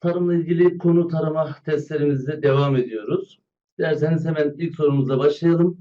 Tarımla ilgili konu tarama testlerimizle devam ediyoruz. Derseniz hemen ilk sorumuzla başlayalım.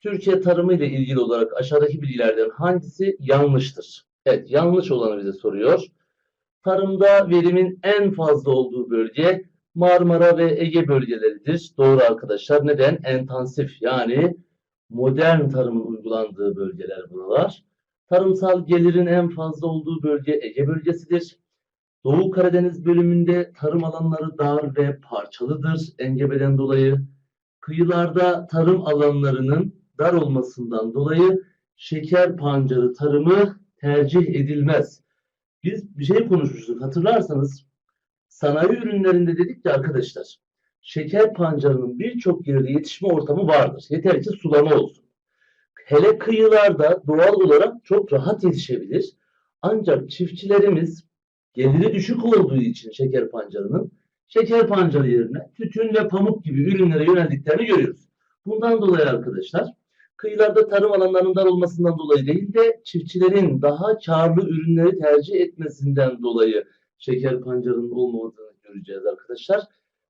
Türkiye tarımı ile ilgili olarak aşağıdaki bilgilerden hangisi yanlıştır? Evet, yanlış olanı bize soruyor. Tarımda verimin en fazla olduğu bölge Marmara ve Ege bölgeleridir. Doğru arkadaşlar. Neden? Entansif yani modern tarımın uygulandığı bölgeler buralar. Tarımsal gelirin en fazla olduğu bölge Ege bölgesidir. Doğu Karadeniz bölümünde tarım alanları dar ve parçalıdır engebeden dolayı. Kıyılarda tarım alanlarının dar olmasından dolayı şeker pancarı tarımı tercih edilmez. Biz bir şey konuşmuştuk hatırlarsanız sanayi ürünlerinde dedik ki arkadaşlar şeker pancarının birçok yerde yetişme ortamı vardır. Yeter ki sulama olsun. Hele kıyılarda doğal olarak çok rahat yetişebilir. Ancak çiftçilerimiz geliri düşük olduğu için şeker pancarının şeker pancarı yerine tütün ve pamuk gibi ürünlere yöneldiklerini görüyoruz. Bundan dolayı arkadaşlar kıyılarda tarım alanlarının dar olmasından dolayı değil de çiftçilerin daha karlı ürünleri tercih etmesinden dolayı şeker pancarının olmadığını göreceğiz arkadaşlar.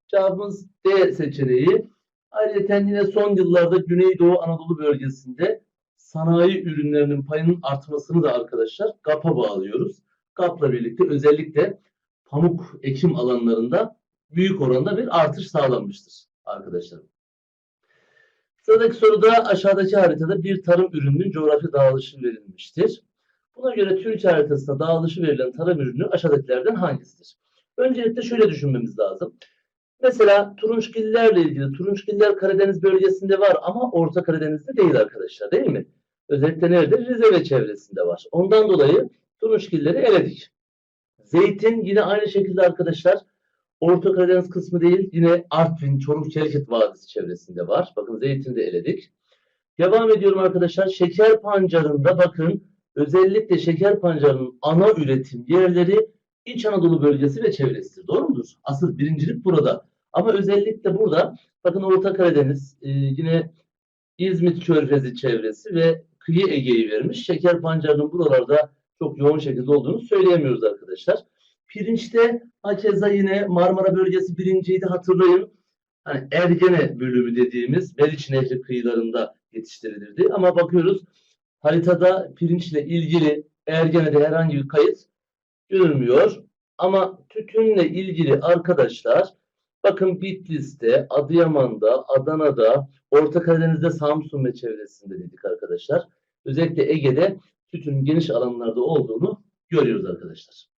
Cevabımız D seçeneği. Ayrıca yine son yıllarda Güneydoğu Anadolu bölgesinde sanayi ürünlerinin payının artmasını da arkadaşlar GAP'a bağlıyoruz. GAP'la birlikte özellikle pamuk ekim alanlarında büyük oranda bir artış sağlanmıştır arkadaşlar. Sıradaki soruda aşağıdaki haritada bir tarım ürününün coğrafi dağılışı verilmiştir. Buna göre Türkiye haritasında dağılışı verilen tarım ürünü aşağıdakilerden hangisidir? Öncelikle şöyle düşünmemiz lazım. Mesela turunçgillerle ilgili turunçgiller Karadeniz bölgesinde var ama Orta Karadeniz'de değil arkadaşlar değil mi? Özellikle nerede? Rize ve çevresinde var. Ondan dolayı turunçgilleri eledik. Zeytin yine aynı şekilde arkadaşlar Orta Karadeniz kısmı değil yine Artvin, Çoruh, Çelkit Vadisi çevresinde var. Bakın zeytini de eledik. Devam ediyorum arkadaşlar. Şeker pancarında bakın özellikle şeker pancarının ana üretim yerleri İç Anadolu bölgesi ve çevresidir. Doğru mudur? Asıl birincilik burada. Ama özellikle burada bakın Orta Karadeniz e, yine İzmit Körfezi çevresi ve kıyı Ege'yi vermiş. Şeker pancarının buralarda çok yoğun şekilde olduğunu söyleyemiyoruz arkadaşlar. Pirinçte hakeza yine Marmara bölgesi birinciydi hatırlayın. Hani Ergene bölümü dediğimiz Meriç Nehri kıyılarında yetiştirilirdi. Ama bakıyoruz haritada pirinçle ilgili Ergene'de herhangi bir kayıt görülmüyor. Ama tütünle ilgili arkadaşlar bakın Bitlis'te, Adıyaman'da, Adana'da, Orta Karadeniz'de, Samsun ve çevresinde dedik arkadaşlar. Özellikle Ege'de tütünün geniş alanlarda olduğunu görüyoruz arkadaşlar.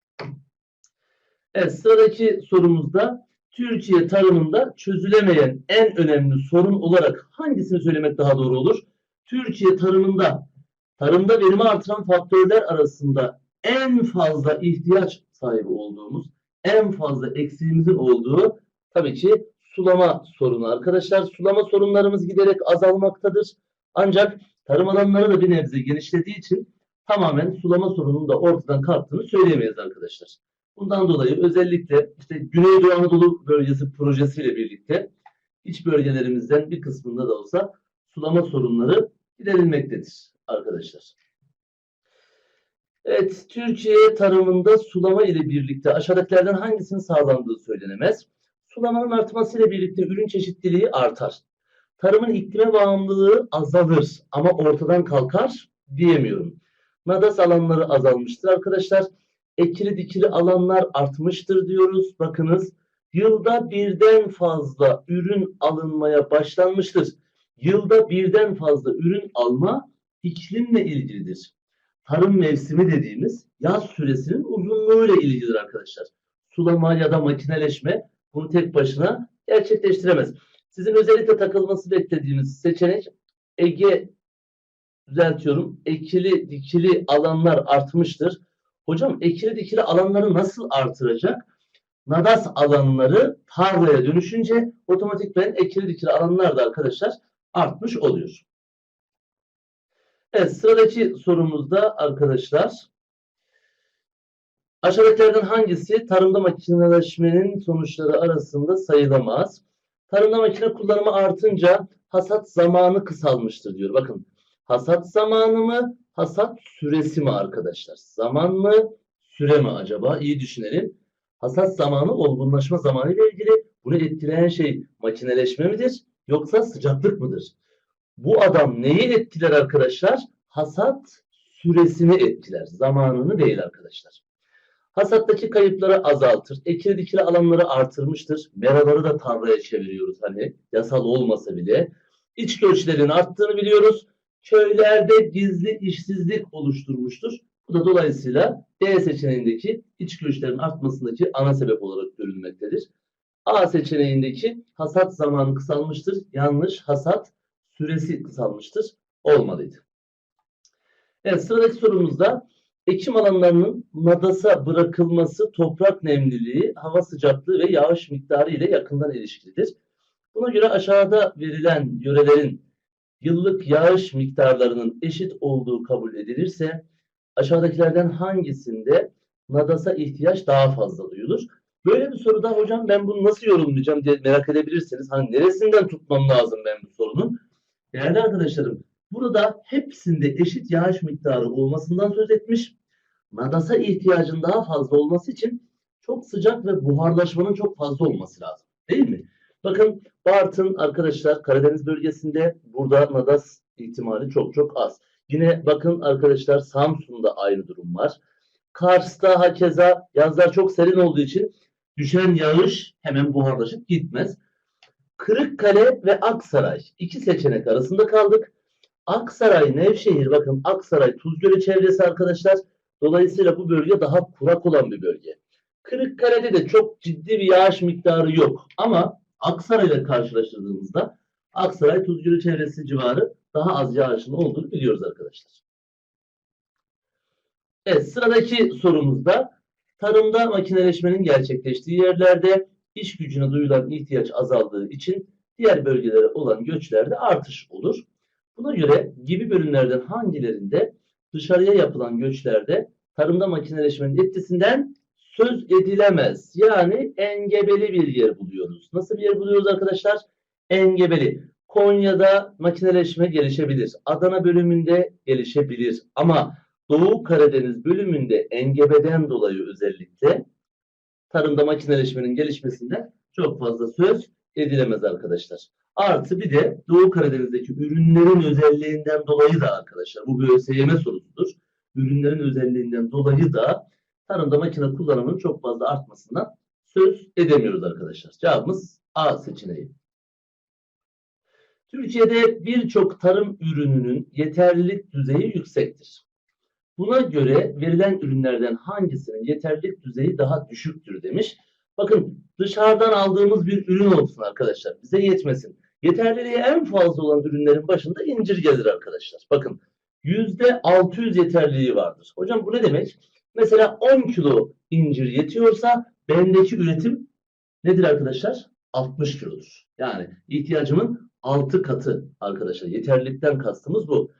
Evet sıradaki sorumuzda Türkiye tarımında çözülemeyen en önemli sorun olarak hangisini söylemek daha doğru olur? Türkiye tarımında tarımda verimi artıran faktörler arasında en fazla ihtiyaç sahibi olduğumuz, en fazla eksiğimizin olduğu tabii ki sulama sorunu arkadaşlar. Sulama sorunlarımız giderek azalmaktadır. Ancak tarım alanları da bir nebze genişlediği için tamamen sulama sorununun da ortadan kalktığını söyleyemeyiz arkadaşlar. Bundan dolayı özellikle işte Güneydoğu Anadolu bölgesi projesiyle birlikte iç bölgelerimizden bir kısmında da olsa sulama sorunları giderilmektedir arkadaşlar. Evet, Türkiye tarımında sulama ile birlikte aşağıdakilerden hangisinin sağlandığı söylenemez. Sulamanın artmasıyla birlikte ürün çeşitliliği artar. Tarımın iklime bağımlılığı azalır ama ortadan kalkar diyemiyorum. Nadas alanları azalmıştır arkadaşlar. Ekili dikili alanlar artmıştır diyoruz. Bakınız yılda birden fazla ürün alınmaya başlanmıştır. Yılda birden fazla ürün alma iklimle ilgilidir tarım mevsimi dediğimiz yaz süresinin uzunluğuyla ilgilidir arkadaşlar. Sulama ya da makineleşme bunu tek başına gerçekleştiremez. Sizin özellikle takılması beklediğiniz seçenek Ege düzeltiyorum. Ekili dikili alanlar artmıştır. Hocam ekili dikili alanları nasıl artıracak? Nadas alanları tarlaya dönüşünce otomatikmen ekili dikili alanlar da arkadaşlar artmış oluyor. Evet sıradaki sorumuzda arkadaşlar aşağıdakilerden hangisi tarımda makineleşmenin sonuçları arasında sayılamaz? Tarımda makine kullanımı artınca hasat zamanı kısalmıştır diyor. Bakın hasat zamanı mı hasat süresi mi arkadaşlar? Zaman mı süre mi acaba? İyi düşünelim. Hasat zamanı olgunlaşma zamanı ile ilgili bunu etkileyen şey makineleşme midir yoksa sıcaklık mıdır? Bu adam neyi etkiler arkadaşlar? Hasat süresini etkiler. Zamanını değil arkadaşlar. Hasattaki kayıpları azaltır. Ekili dikili alanları artırmıştır. Meraları da tarlaya çeviriyoruz hani yasal olmasa bile. İç göçlerin arttığını biliyoruz. Köylerde gizli işsizlik oluşturmuştur. Bu da dolayısıyla D seçeneğindeki iç göçlerin artmasındaki ana sebep olarak görülmektedir. A seçeneğindeki hasat zamanı kısalmıştır. Yanlış hasat süresi kısalmıştır. Olmalıydı. Evet sıradaki sorumuzda ekim alanlarının nadasa bırakılması toprak nemliliği, hava sıcaklığı ve yağış miktarı ile yakından ilişkilidir. Buna göre aşağıda verilen yörelerin yıllık yağış miktarlarının eşit olduğu kabul edilirse aşağıdakilerden hangisinde nadasa ihtiyaç daha fazla duyulur? Böyle bir soruda hocam ben bunu nasıl yorumlayacağım diye merak edebilirsiniz. Hani neresinden tutmam lazım ben bu sorunun? Değerli arkadaşlarım burada hepsinde eşit yağış miktarı olmasından söz etmiş. Nadasa ihtiyacın daha fazla olması için çok sıcak ve buharlaşmanın çok fazla olması lazım. Değil mi? Bakın Bartın arkadaşlar Karadeniz bölgesinde burada nadas ihtimali çok çok az. Yine bakın arkadaşlar Samsun'da aynı durum var. Kars'ta hakeza yazlar çok serin olduğu için düşen yağış hemen buharlaşıp gitmez. Kırıkkale ve Aksaray iki seçenek arasında kaldık. Aksaray, Nevşehir bakın Aksaray Tuzgölü çevresi arkadaşlar. Dolayısıyla bu bölge daha kurak olan bir bölge. Kırıkkale'de de çok ciddi bir yağış miktarı yok. Ama Aksaray ile karşılaştırdığımızda Aksaray Tuzgölü çevresi civarı daha az yağışın olduğunu biliyoruz arkadaşlar. Evet sıradaki sorumuzda tarımda makineleşmenin gerçekleştiği yerlerde iş gücüne duyulan ihtiyaç azaldığı için diğer bölgelere olan göçlerde artış olur. Buna göre gibi bölümlerden hangilerinde dışarıya yapılan göçlerde tarımda makineleşmenin etkisinden söz edilemez. Yani engebeli bir yer buluyoruz. Nasıl bir yer buluyoruz arkadaşlar? Engebeli. Konya'da makineleşme gelişebilir. Adana bölümünde gelişebilir. Ama Doğu Karadeniz bölümünde engebeden dolayı özellikle tarımda makineleşmenin gelişmesinden çok fazla söz edilemez arkadaşlar. Artı bir de Doğu Karadeniz'deki ürünlerin özelliğinden dolayı da arkadaşlar bu bir ÖSYM sorusudur. Ürünlerin özelliğinden dolayı da tarımda makine kullanımının çok fazla artmasından söz edemiyoruz arkadaşlar. Cevabımız A seçeneği. Türkiye'de birçok tarım ürününün yeterlilik düzeyi yüksektir. Buna göre verilen ürünlerden hangisinin yeterlilik düzeyi daha düşüktür demiş. Bakın dışarıdan aldığımız bir ürün olsun arkadaşlar. Bize yetmesin. Yeterliliği en fazla olan ürünlerin başında incir gelir arkadaşlar. Bakın %600 yeterliliği vardır. Hocam bu ne demek? Mesela 10 kilo incir yetiyorsa bendeki üretim nedir arkadaşlar? 60 kilodur. Yani ihtiyacımın 6 katı arkadaşlar. Yeterlilikten kastımız bu.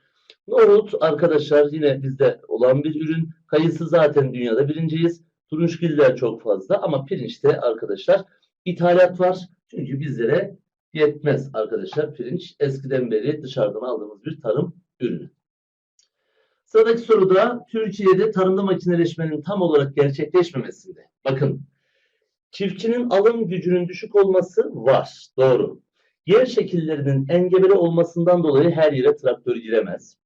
Nohut arkadaşlar yine bizde olan bir ürün. Kayısı zaten dünyada birinciyiz. Turunçgiller çok fazla ama pirinçte arkadaşlar ithalat var. Çünkü bizlere yetmez arkadaşlar pirinç. Eskiden beri dışarıdan aldığımız bir tarım ürünü. Sıradaki soruda Türkiye'de tarımda makineleşmenin tam olarak gerçekleşmemesinde. Bakın çiftçinin alım gücünün düşük olması var. Doğru. Yer şekillerinin engebeli olmasından dolayı her yere traktör giremez.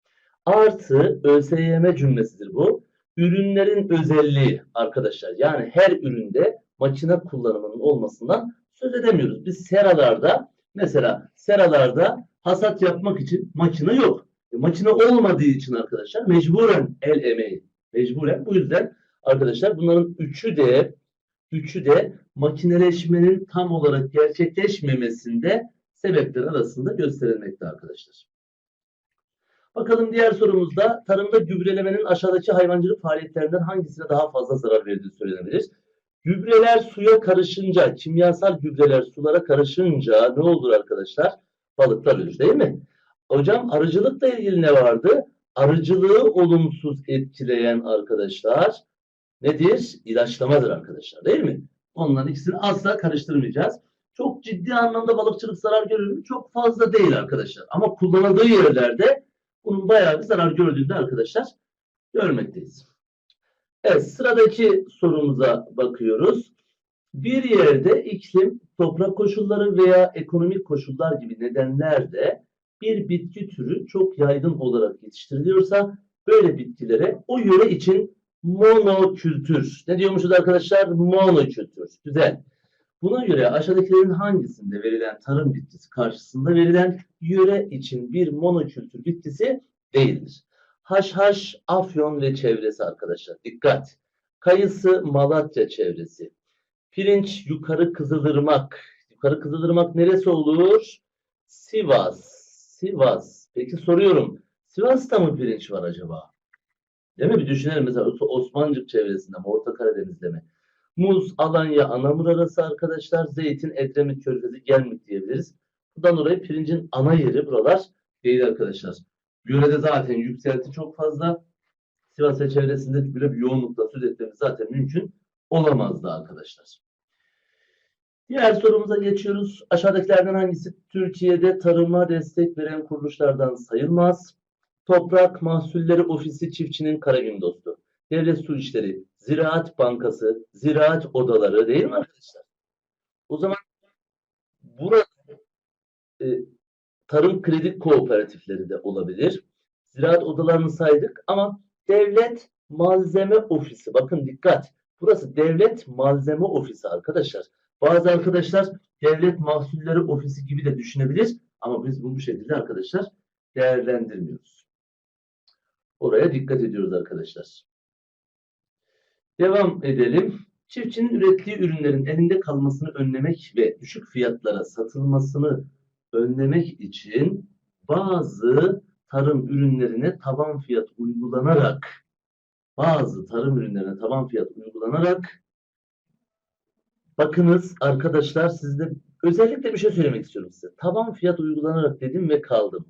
Artı ÖSYM cümlesidir bu. Ürünlerin özelliği arkadaşlar. Yani her üründe makine kullanımının olmasından söz edemiyoruz. Biz seralarda mesela seralarda hasat yapmak için makine yok. Makine olmadığı için arkadaşlar mecburen el emeği. Mecburen. Bu yüzden arkadaşlar bunların üçü de üçü de makineleşmenin tam olarak gerçekleşmemesinde sebepler arasında gösterilmekte arkadaşlar. Bakalım diğer sorumuzda tarımda gübrelemenin aşağıdaki hayvancılık faaliyetlerinden hangisine daha fazla zarar verdiği söylenebilir. Gübreler suya karışınca, kimyasal gübreler sulara karışınca ne olur arkadaşlar? Balıklar ölür değil mi? Hocam arıcılıkla ilgili ne vardı? Arıcılığı olumsuz etkileyen arkadaşlar nedir? İlaçlamadır arkadaşlar değil mi? Onların ikisini asla karıştırmayacağız. Çok ciddi anlamda balıkçılık zarar görür mü? Çok fazla değil arkadaşlar. Ama kullanıldığı yerlerde bunun bayağı bir zarar gördüğünü de arkadaşlar görmekteyiz. Evet sıradaki sorumuza bakıyoruz. Bir yerde iklim, toprak koşulları veya ekonomik koşullar gibi nedenlerle bir bitki türü çok yaygın olarak yetiştiriliyorsa böyle bitkilere o yöre için monokültür. Ne diyormuşuz arkadaşlar? Monokültür. Güzel. Buna göre aşağıdakilerin hangisinde verilen tarım bitkisi karşısında verilen yöre için bir monokültür bitkisi değildir? Haşhaş, Afyon ve çevresi arkadaşlar. Dikkat. Kayısı, Malatya çevresi. Pirinç, Yukarı Kızılırmak. Yukarı Kızılırmak neresi olur? Sivas. Sivas. Peki soruyorum. Sivas'ta mı pirinç var acaba? Değil mi? Bir düşünelim mesela Osmancık çevresinde mi? Orta Karadeniz'de mi? Muz, Alanya, Anamur arası arkadaşlar. Zeytin, Edremit, Körfezi, Gelmik diyebiliriz. Buradan dolayı pirincin ana yeri buralar değil arkadaşlar. Yörede zaten yükselti çok fazla. Sivas çevresinde böyle bir yoğunlukla söz etmemiz zaten mümkün olamazdı arkadaşlar. Diğer sorumuza geçiyoruz. Aşağıdakilerden hangisi Türkiye'de tarıma destek veren kuruluşlardan sayılmaz? Toprak Mahsulleri Ofisi Çiftçinin Karagün Dostu. Devlet Su İşleri, Ziraat Bankası, Ziraat Odaları değil mi arkadaşlar? O zaman burada e, tarım kredi kooperatifleri de olabilir. Ziraat odalarını saydık ama devlet malzeme ofisi. Bakın dikkat. Burası devlet malzeme ofisi arkadaşlar. Bazı arkadaşlar devlet mahsulleri ofisi gibi de düşünebilir. Ama biz bunu bu şekilde arkadaşlar değerlendirmiyoruz. Oraya dikkat ediyoruz arkadaşlar. Devam edelim. Çiftçinin ürettiği ürünlerin elinde kalmasını önlemek ve düşük fiyatlara satılmasını önlemek için bazı tarım ürünlerine taban fiyat uygulanarak bazı tarım ürünlerine taban fiyat uygulanarak bakınız arkadaşlar sizde özellikle bir şey söylemek istiyorum size. Taban fiyat uygulanarak dedim ve kaldım.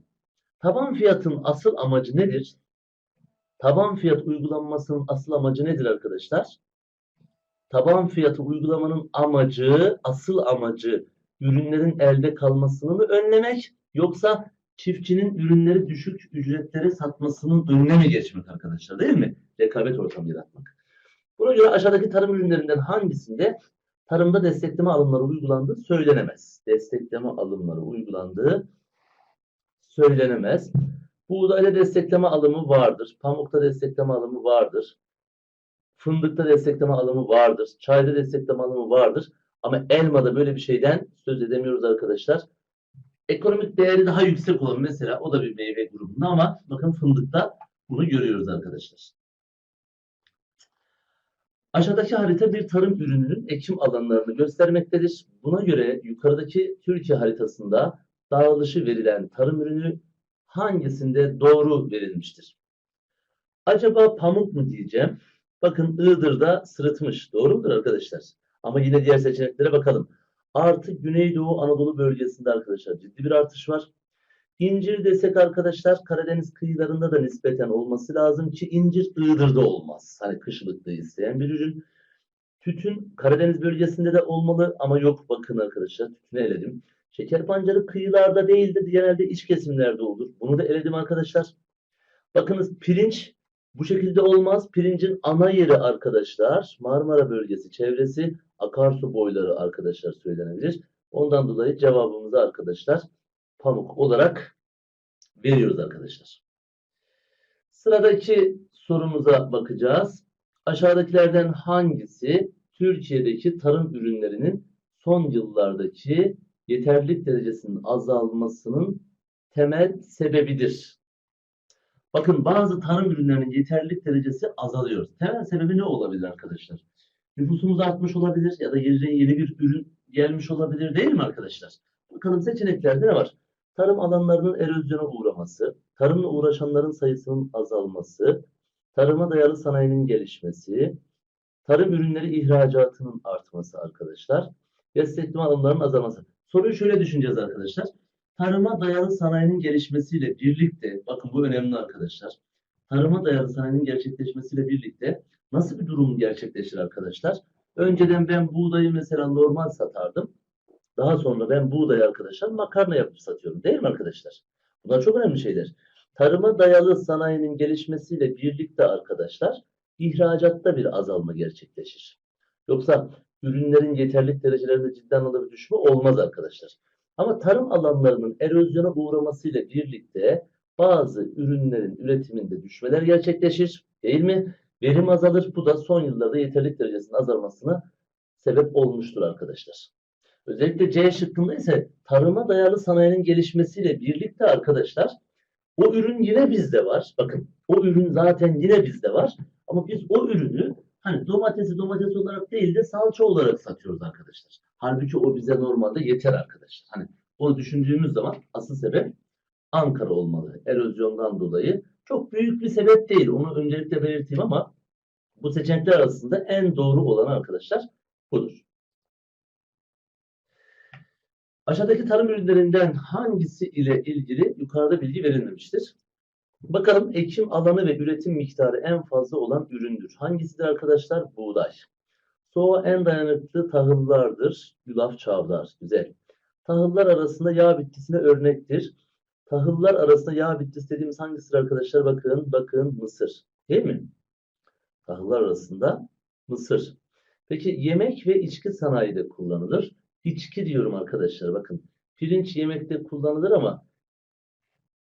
Taban fiyatın asıl amacı nedir? Taban fiyat uygulanmasının asıl amacı nedir arkadaşlar? Taban fiyatı uygulamanın amacı, asıl amacı ürünlerin elde kalmasını mı önlemek yoksa çiftçinin ürünleri düşük ücretlere satmasının önüne mi geçmek arkadaşlar değil mi? Rekabet ortamı yaratmak. Buna göre aşağıdaki tarım ürünlerinden hangisinde tarımda destekleme alımları uygulandığı söylenemez. Destekleme alımları uygulandığı söylenemez. Buğdayda destekleme alımı vardır. Pamukta destekleme alımı vardır. Fındıkta destekleme alımı vardır. Çayda destekleme alımı vardır. Ama elmada böyle bir şeyden söz edemiyoruz arkadaşlar. Ekonomik değeri daha yüksek olan mesela o da bir meyve grubunda ama bakın fındıkta bunu görüyoruz arkadaşlar. Aşağıdaki harita bir tarım ürününün ekim alanlarını göstermektedir. Buna göre yukarıdaki Türkiye haritasında dağılışı verilen tarım ürünü hangisinde doğru verilmiştir? Acaba pamuk mu diyeceğim? Bakın Iğdır'da sırıtmış. Doğru mudur arkadaşlar? Ama yine diğer seçeneklere bakalım. Artı Güneydoğu Anadolu bölgesinde arkadaşlar ciddi bir artış var. İncir desek arkadaşlar Karadeniz kıyılarında da nispeten olması lazım ki incir Iğdır'da olmaz. Hani kışlıkta isteyen bir ürün. Tütün Karadeniz bölgesinde de olmalı ama yok bakın arkadaşlar tütünü eledim. Şeker pancarı kıyılarda değil de genelde iç kesimlerde olur. Bunu da eledim arkadaşlar. Bakınız pirinç bu şekilde olmaz. Pirincin ana yeri arkadaşlar Marmara bölgesi çevresi akarsu boyları arkadaşlar söylenebilir. Ondan dolayı cevabımızı arkadaşlar pamuk olarak veriyoruz arkadaşlar. Sıradaki sorumuza bakacağız. Aşağıdakilerden hangisi Türkiye'deki tarım ürünlerinin son yıllardaki yeterlilik derecesinin azalmasının temel sebebidir? Bakın bazı tarım ürünlerinin yeterlilik derecesi azalıyor. Temel sebebi ne olabilir arkadaşlar? Nüfusumuz artmış olabilir ya da yerine yeni bir ürün gelmiş olabilir değil mi arkadaşlar? Bakalım seçeneklerde ne var? Tarım alanlarının erozyona uğraması, tarımla uğraşanların sayısının azalması, tarıma dayalı sanayinin gelişmesi, tarım ürünleri ihracatının artması arkadaşlar, destekleme alımlarının azalması. Soruyu şöyle düşüneceğiz arkadaşlar. Tarıma dayalı sanayinin gelişmesiyle birlikte, bakın bu önemli arkadaşlar. Tarıma dayalı sanayinin gerçekleşmesiyle birlikte nasıl bir durum gerçekleşir arkadaşlar? Önceden ben buğdayı mesela normal satardım. Daha sonra ben buğdayı arkadaşlar makarna yapıp satıyorum. Değil mi arkadaşlar? Bunlar çok önemli şeyler. Tarıma dayalı sanayinin gelişmesiyle birlikte arkadaşlar ihracatta bir azalma gerçekleşir. Yoksa ürünlerin yeterlilik derecelerinde ciddi anlamda bir düşme olmaz arkadaşlar. Ama tarım alanlarının erozyona uğramasıyla birlikte bazı ürünlerin üretiminde düşmeler gerçekleşir, değil mi? Verim azalır. Bu da son yıllarda yeterlilik derecesinin azalmasına sebep olmuştur arkadaşlar. Özellikle C şıkkında ise tarıma dayalı sanayinin gelişmesiyle birlikte arkadaşlar o ürün yine bizde var. Bakın o ürün zaten yine bizde var. Ama biz o ürünü hani domatesi domates olarak değil de salça olarak satıyoruz arkadaşlar. Halbuki o bize normalde yeter arkadaşlar. Hani onu düşündüğümüz zaman asıl sebep Ankara olmalı. Erozyondan dolayı. Çok büyük bir sebep değil. Onu öncelikle belirteyim ama bu seçenekler arasında en doğru olan arkadaşlar budur. Aşağıdaki tarım ürünlerinden hangisi ile ilgili yukarıda bilgi verilmemiştir? Bakalım ekim alanı ve üretim miktarı en fazla olan üründür. Hangisidir arkadaşlar? Buğday. Soğuğa en dayanıklı tahıllardır. Yulaf çavdar. Güzel. Tahıllar arasında yağ bitkisine örnektir. Tahıllar arasında yağ bitkisi dediğimiz hangisidir arkadaşlar? Bakın, bakın mısır. Değil mi? Tahıllar arasında mısır. Peki yemek ve içki sanayide kullanılır. İçki diyorum arkadaşlar. Bakın pirinç yemekte kullanılır ama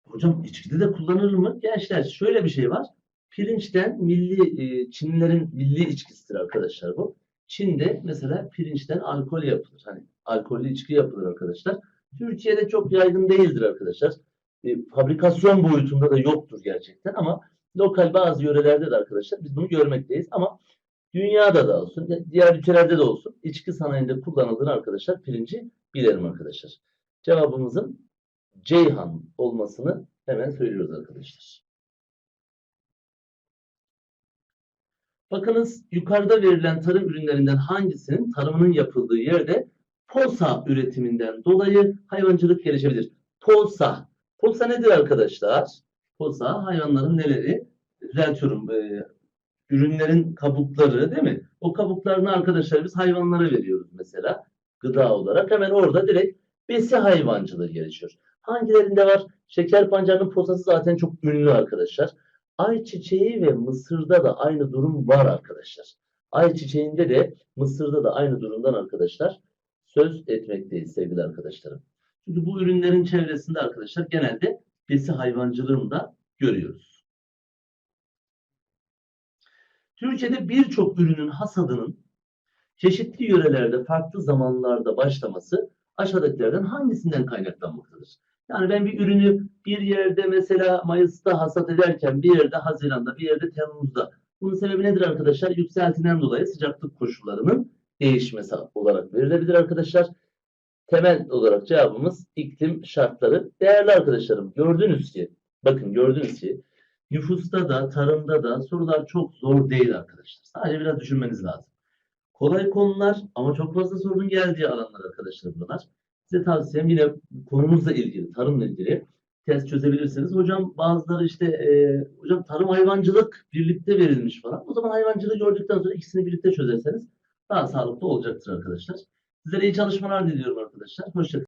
hocam içkide de kullanılır mı? Gençler şöyle bir şey var. Pirinçten milli e, Çinlilerin milli içkisidir arkadaşlar bu. Çin'de mesela pirinçten alkol yapılır. Hani alkollü içki yapılır arkadaşlar. Türkiye'de çok yaygın değildir arkadaşlar. E, fabrikasyon boyutunda da yoktur gerçekten ama lokal bazı yörelerde de arkadaşlar biz bunu görmekteyiz ama dünyada da olsun, diğer ülkelerde de olsun içki sanayinde kullanıldığını arkadaşlar pirinci bilelim arkadaşlar. Cevabımızın Ceyhan olmasını hemen söylüyoruz arkadaşlar. Bakınız yukarıda verilen tarım ürünlerinden hangisinin tarımının yapıldığı yerde posa üretiminden dolayı hayvancılık gelişebilir. Posa. Posa nedir arkadaşlar? Posa hayvanların neleri? Düzeltiyorum. E, ürünlerin kabukları değil mi? O kabuklarını arkadaşlar biz hayvanlara veriyoruz mesela gıda olarak. Hemen orada direkt besi hayvancılığı gelişiyor. Hangilerinde var? Şeker pancarının posası zaten çok ünlü arkadaşlar. Ayçiçeği ve mısırda da aynı durum var arkadaşlar. Ayçiçeğinde de mısırda da aynı durumdan arkadaşlar söz etmekteyiz sevgili arkadaşlarım. Çünkü bu ürünlerin çevresinde arkadaşlar genelde besi hayvancılığını da görüyoruz. Türkiye'de birçok ürünün hasadının çeşitli yörelerde farklı zamanlarda başlaması aşağıdakilerden hangisinden kaynaklanmaktadır? Yani ben bir ürünü bir yerde mesela Mayıs'ta hasat ederken bir yerde Haziran'da bir yerde Temmuz'da bunun sebebi nedir arkadaşlar? Yükseltiden dolayı sıcaklık koşullarının değişmesi olarak verilebilir arkadaşlar. Temel olarak cevabımız iklim şartları. Değerli arkadaşlarım gördünüz ki bakın gördünüz ki nüfusta da tarımda da sorular çok zor değil arkadaşlar. Sadece biraz düşünmeniz lazım. Kolay konular ama çok fazla sorunun geldiği alanlar arkadaşlar bunlar. Size tavsiyem yine konumuzla ilgili, tarımla ilgili test çözebilirsiniz. Hocam bazıları işte e, hocam tarım hayvancılık birlikte verilmiş falan. O zaman hayvancılığı gördükten sonra ikisini birlikte çözerseniz daha sağlıklı olacaktır arkadaşlar. Sizlere iyi çalışmalar diliyorum arkadaşlar. Hoşçakalın.